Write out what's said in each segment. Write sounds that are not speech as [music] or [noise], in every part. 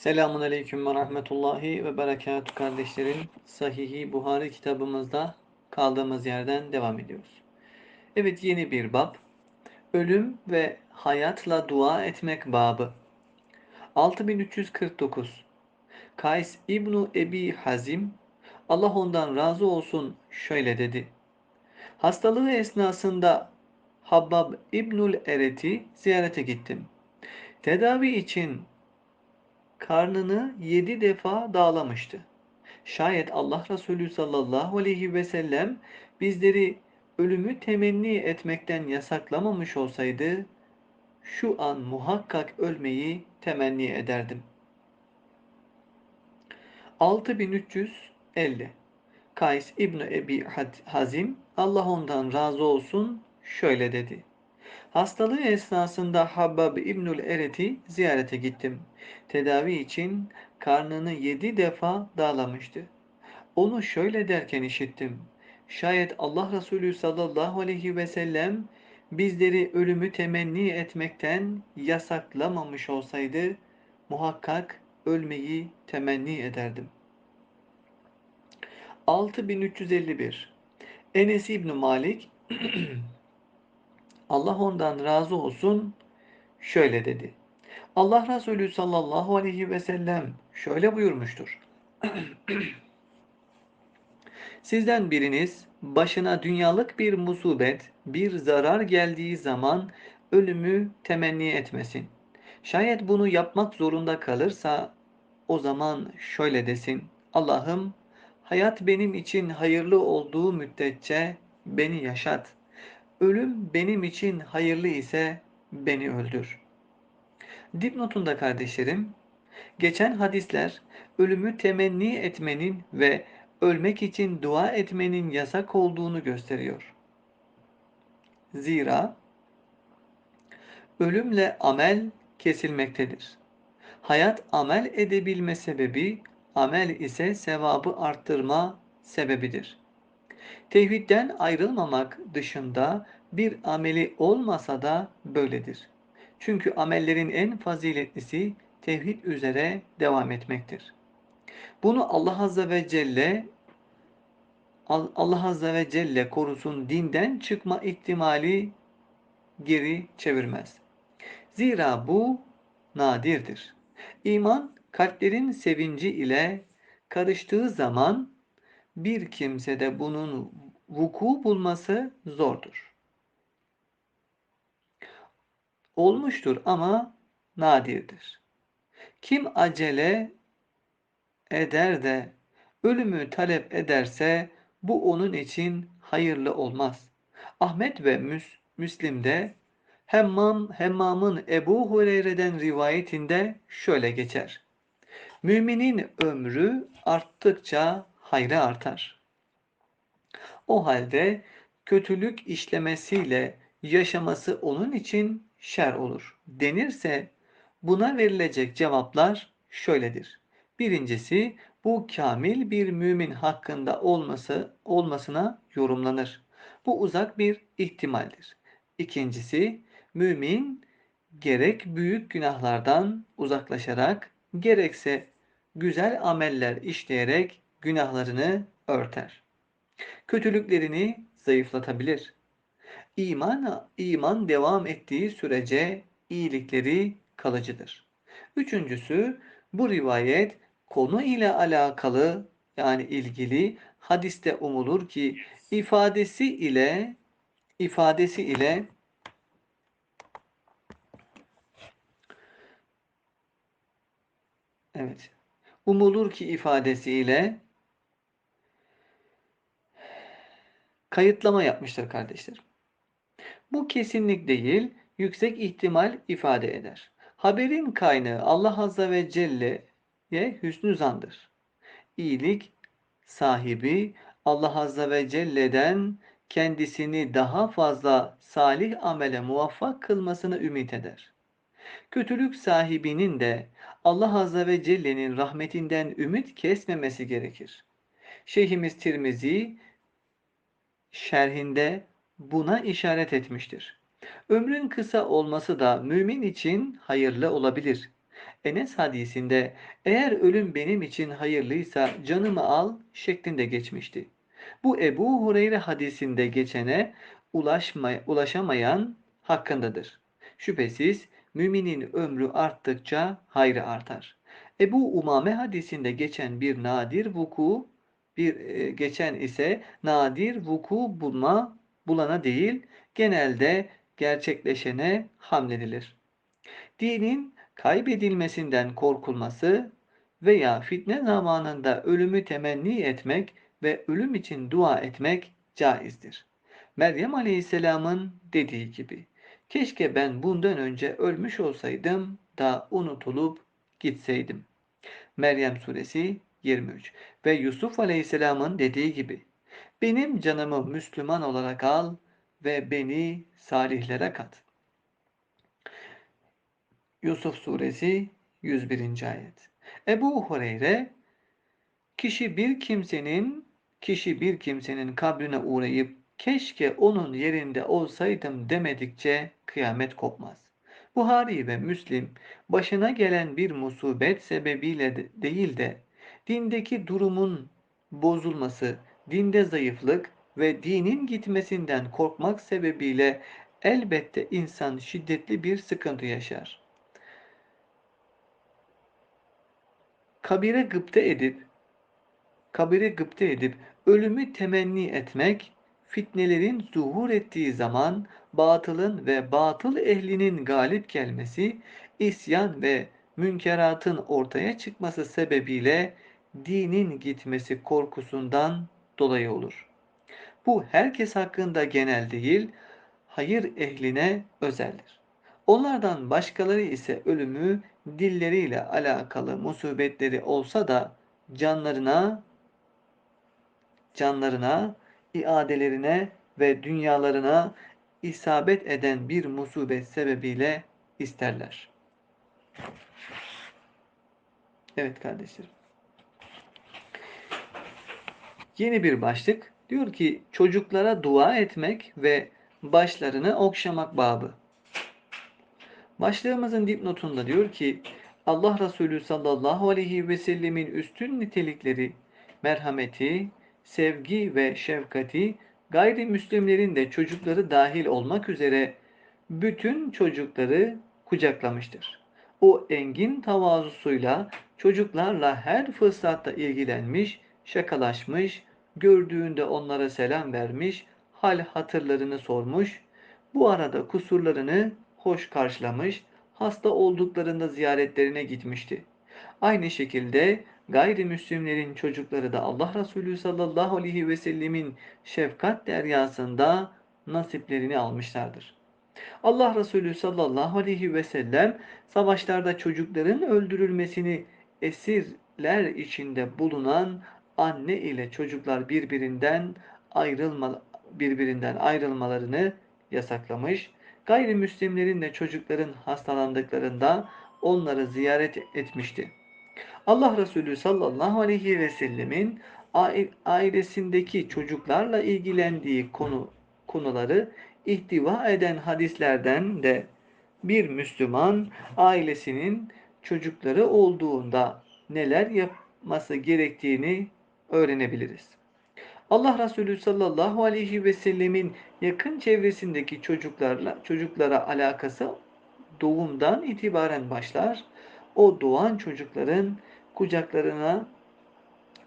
Selamun Aleyküm ve Rahmetullahi ve Berekatü kardeşlerim. Sahihi Buhari kitabımızda kaldığımız yerden devam ediyoruz. Evet yeni bir bab. Ölüm ve hayatla dua etmek babı. 6349 Kays İbnu Ebi Hazim Allah ondan razı olsun şöyle dedi. Hastalığı esnasında Habbab İbnül Eret'i ziyarete gittim. Tedavi için karnını yedi defa dağlamıştı. Şayet Allah Resulü sallallahu aleyhi ve sellem bizleri ölümü temenni etmekten yasaklamamış olsaydı şu an muhakkak ölmeyi temenni ederdim. 6350 Kays İbni Ebi Hazim Allah ondan razı olsun şöyle dedi. Hastalığı esnasında Habbab İbnül Eret'i ziyarete gittim. Tedavi için karnını yedi defa dağlamıştı. Onu şöyle derken işittim. Şayet Allah Resulü sallallahu aleyhi ve sellem bizleri ölümü temenni etmekten yasaklamamış olsaydı muhakkak ölmeyi temenni ederdim. 6351 Enes İbni Malik [clears throat] Allah ondan razı olsun şöyle dedi. Allah Resulü sallallahu aleyhi ve sellem şöyle buyurmuştur. [clears throat] Sizden biriniz başına dünyalık bir musibet, bir zarar geldiği zaman ölümü temenni etmesin. Şayet bunu yapmak zorunda kalırsa o zaman şöyle desin. Allah'ım hayat benim için hayırlı olduğu müddetçe beni yaşat. Ölüm benim için hayırlı ise beni öldür. Dipnotunda kardeşlerim, geçen hadisler ölümü temenni etmenin ve ölmek için dua etmenin yasak olduğunu gösteriyor. Zira ölümle amel kesilmektedir. Hayat amel edebilme sebebi, amel ise sevabı arttırma sebebidir. Tevhidden ayrılmamak dışında bir ameli olmasa da böyledir. Çünkü amellerin en faziletlisi tevhid üzere devam etmektir. Bunu Allah Azze ve Celle Allah Azze ve Celle korusun dinden çıkma ihtimali geri çevirmez. Zira bu nadirdir. İman kalplerin sevinci ile karıştığı zaman bir kimsede bunun vuku bulması zordur. Olmuştur ama nadirdir. Kim acele eder de ölümü talep ederse bu onun için hayırlı olmaz. Ahmet ve Müs Müslim'de Hemmam, Hemmam'ın Ebu Hureyre'den rivayetinde şöyle geçer. Müminin ömrü arttıkça hayrı artar. O halde kötülük işlemesiyle yaşaması onun için şer olur. Denirse buna verilecek cevaplar şöyledir. Birincisi bu kamil bir mümin hakkında olması olmasına yorumlanır. Bu uzak bir ihtimaldir. İkincisi mümin gerek büyük günahlardan uzaklaşarak gerekse güzel ameller işleyerek günahlarını örter. Kötülüklerini zayıflatabilir. İman, iman devam ettiği sürece iyilikleri kalıcıdır. Üçüncüsü bu rivayet konu ile alakalı yani ilgili hadiste umulur ki ifadesi ile ifadesi ile Evet. Umulur ki ifadesiyle kayıtlama yapmıştır kardeşlerim. Bu kesinlik değil, yüksek ihtimal ifade eder. Haberin kaynağı Allah Azze ve Celle'ye hüsnü zandır. İyilik sahibi Allah Azze ve Celle'den kendisini daha fazla salih amele muvaffak kılmasını ümit eder. Kötülük sahibinin de Allah Azze ve Celle'nin rahmetinden ümit kesmemesi gerekir. Şeyhimiz Tirmizi şerhinde buna işaret etmiştir. Ömrün kısa olması da mümin için hayırlı olabilir. Enes hadisinde eğer ölüm benim için hayırlıysa canımı al şeklinde geçmişti. Bu Ebu Hureyre hadisinde geçene ulaşma, ulaşamayan hakkındadır. Şüphesiz müminin ömrü arttıkça hayrı artar. Ebu Umame hadisinde geçen bir nadir vuku bir e, geçen ise nadir vuku bulma bulana değil genelde gerçekleşene hamledilir. Dinin kaybedilmesinden korkulması veya fitne zamanında ölümü temenni etmek ve ölüm için dua etmek caizdir. Meryem Aleyhisselam'ın dediği gibi, keşke ben bundan önce ölmüş olsaydım da unutulup gitseydim. Meryem suresi 23 ve Yusuf Aleyhisselam'ın dediği gibi, benim canımı Müslüman olarak al ve beni salihlere kat. Yusuf suresi 101. ayet. Ebu Hureyre kişi bir kimsenin kişi bir kimsenin kabrine uğrayıp keşke onun yerinde olsaydım demedikçe kıyamet kopmaz. Buhari ve Müslim başına gelen bir musibet sebebiyle de değil de dindeki durumun bozulması, dinde zayıflık ve dinin gitmesinden korkmak sebebiyle elbette insan şiddetli bir sıkıntı yaşar. kabire gıpte edip kabire gıpte edip ölümü temenni etmek fitnelerin zuhur ettiği zaman batılın ve batıl ehlinin galip gelmesi, isyan ve münkeratın ortaya çıkması sebebiyle dinin gitmesi korkusundan dolayı olur. Bu herkes hakkında genel değil, hayır ehline özeldir. Onlardan başkaları ise ölümü dilleriyle alakalı musibetleri olsa da canlarına canlarına, iadelerine ve dünyalarına isabet eden bir musibet sebebiyle isterler. Evet kardeşlerim. Yeni bir başlık. Diyor ki çocuklara dua etmek ve başlarını okşamak babı. Başlığımızın dipnotunda diyor ki Allah Resulü sallallahu aleyhi ve sellemin üstün nitelikleri merhameti, sevgi ve şefkati gayrimüslimlerin de çocukları dahil olmak üzere bütün çocukları kucaklamıştır. O engin tavazusuyla çocuklarla her fırsatta ilgilenmiş, şakalaşmış, gördüğünde onlara selam vermiş, hal hatırlarını sormuş, bu arada kusurlarını hoş karşılamış, hasta olduklarında ziyaretlerine gitmişti. Aynı şekilde gayrimüslimlerin çocukları da Allah Resulü sallallahu aleyhi ve sellemin şefkat deryasında nasiplerini almışlardır. Allah Resulü sallallahu aleyhi ve sellem savaşlarda çocukların öldürülmesini esirler içinde bulunan anne ile çocuklar birbirinden ayrılma birbirinden ayrılmalarını yasaklamış Gayrimüslimlerin de çocukların hastalandıklarında onları ziyaret etmişti. Allah Resulü sallallahu aleyhi ve sellemin ailesindeki çocuklarla ilgilendiği konu konuları ihtiva eden hadislerden de bir Müslüman ailesinin çocukları olduğunda neler yapması gerektiğini öğrenebiliriz. Allah Resulü sallallahu aleyhi ve sellemin yakın çevresindeki çocuklarla çocuklara alakası doğumdan itibaren başlar. O doğan çocukların kucaklarına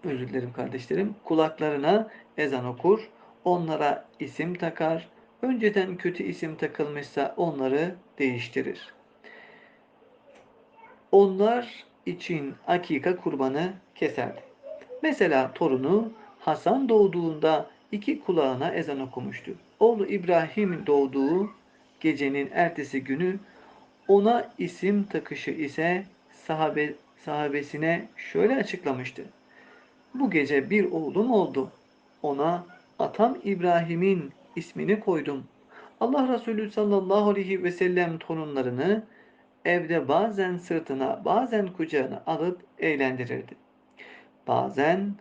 özür dilerim kardeşlerim kulaklarına ezan okur. Onlara isim takar. Önceden kötü isim takılmışsa onları değiştirir. Onlar için akika kurbanı keserdi. Mesela torunu Hasan doğduğunda iki kulağına ezan okumuştu. Oğlu İbrahim doğduğu gecenin ertesi günü ona isim takışı ise sahabe, sahabesine şöyle açıklamıştı. Bu gece bir oğlum oldu. Ona atam İbrahim'in ismini koydum. Allah Resulü sallallahu aleyhi ve sellem torunlarını evde bazen sırtına bazen kucağına alıp eğlendirirdi. Bazen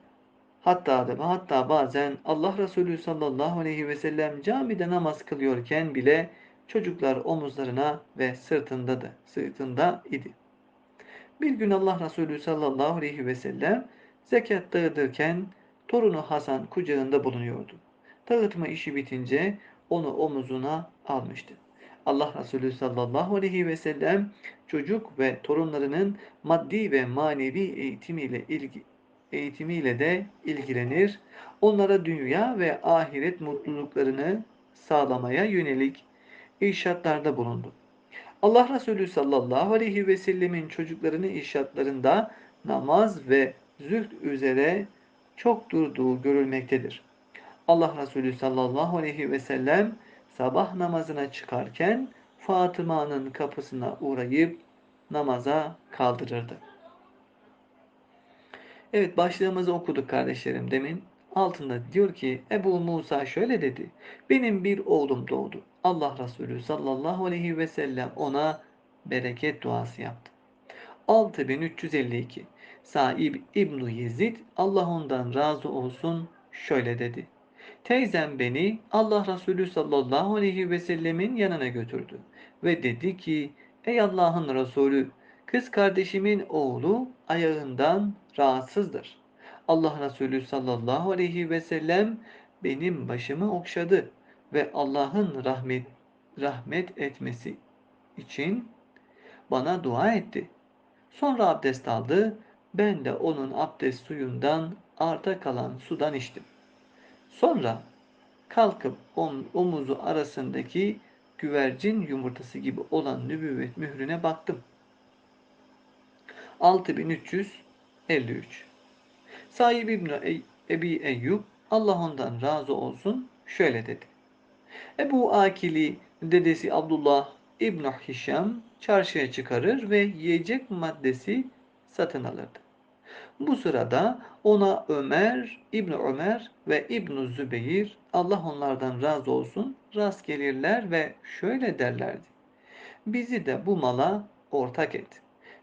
Hatta da hatta bazen Allah Resulü sallallahu aleyhi ve sellem camide namaz kılıyorken bile çocuklar omuzlarına ve sırtındadı, sırtında idi. Bir gün Allah Resulü sallallahu aleyhi ve sellem zekat dağıtırken torunu Hasan kucağında bulunuyordu. Dağıtma işi bitince onu omuzuna almıştı. Allah Resulü sallallahu aleyhi ve sellem çocuk ve torunlarının maddi ve manevi eğitimiyle ilgi eğitimiyle de ilgilenir. Onlara dünya ve ahiret mutluluklarını sağlamaya yönelik irşatlarda bulundu. Allah Resulü sallallahu aleyhi ve sellemin çocuklarını irşatlarında namaz ve zühd üzere çok durduğu görülmektedir. Allah Resulü sallallahu aleyhi ve sellem sabah namazına çıkarken Fatıma'nın kapısına uğrayıp namaza kaldırırdı. Evet başlığımızı okuduk kardeşlerim demin. Altında diyor ki Ebu Musa şöyle dedi. Benim bir oğlum doğdu. Allah Resulü sallallahu aleyhi ve sellem ona bereket duası yaptı. 6352 Saib İbnu Yezid Allah ondan razı olsun şöyle dedi. Teyzem beni Allah Resulü sallallahu aleyhi ve sellemin yanına götürdü ve dedi ki Ey Allah'ın Resulü kız kardeşimin oğlu ayağından rahatsızdır. Allah Resulü sallallahu aleyhi ve sellem benim başımı okşadı ve Allah'ın rahmet rahmet etmesi için bana dua etti. Sonra abdest aldı. Ben de onun abdest suyundan arta kalan sudan içtim. Sonra kalkıp onun omuzu arasındaki güvercin yumurtası gibi olan nübüvvet mührüne baktım. 6353 Sahib İbni Ebi Eyyub Allah ondan razı olsun şöyle dedi. Ebu Akili dedesi Abdullah İbn Hişam çarşıya çıkarır ve yiyecek maddesi satın alırdı. Bu sırada ona Ömer, İbn Ömer ve İbn Zübeyir Allah onlardan razı olsun rast gelirler ve şöyle derlerdi. Bizi de bu mala ortak et.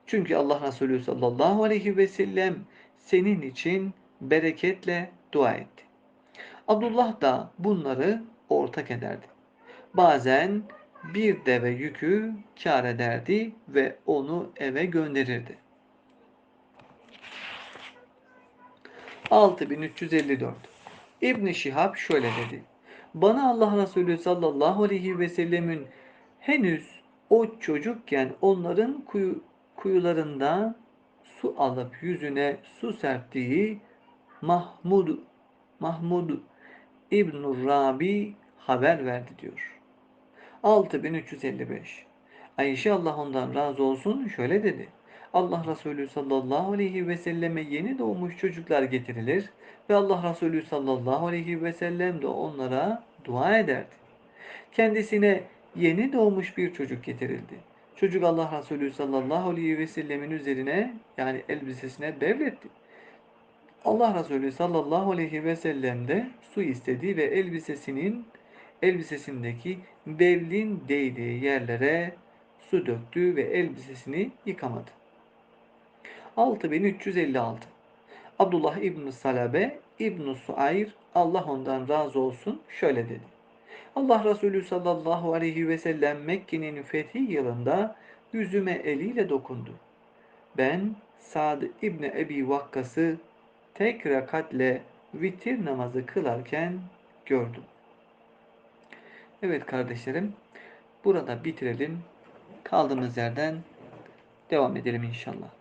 Çünkü Allah Resulü sallallahu aleyhi ve sellem senin için bereketle dua etti. Abdullah da bunları ortak ederdi. Bazen bir deve yükü kar ederdi ve onu eve gönderirdi. 6354 İbn Şihab şöyle dedi. Bana Allah Resulü sallallahu aleyhi ve sellemin henüz o çocukken onların kuyu, kuyularında su alıp yüzüne su serptiği Mahmud Mahmud İbn Rabi haber verdi diyor. 6355 Ayşe Allah ondan razı olsun şöyle dedi. Allah Resulü sallallahu aleyhi ve selleme yeni doğmuş çocuklar getirilir ve Allah Resulü sallallahu aleyhi ve sellem de onlara dua ederdi. Kendisine yeni doğmuş bir çocuk getirildi. Çocuk Allah Resulü sallallahu aleyhi ve sellemin üzerine yani elbisesine devletti. Allah Resulü sallallahu aleyhi ve sellem de su istedi ve elbisesinin elbisesindeki bevlin değdiği yerlere su döktü ve elbisesini yıkamadı. 6356 Abdullah İbn Salabe İbn Suayr Allah ondan razı olsun şöyle dedi. Allah Resulü sallallahu aleyhi ve sellem Mekke'nin fethi yılında yüzüme eliyle dokundu. Ben Sa'd İbni Ebi Vakkas'ı tek rekatle vitir namazı kılarken gördüm. Evet kardeşlerim, burada bitirelim. Kaldığımız yerden devam edelim inşallah.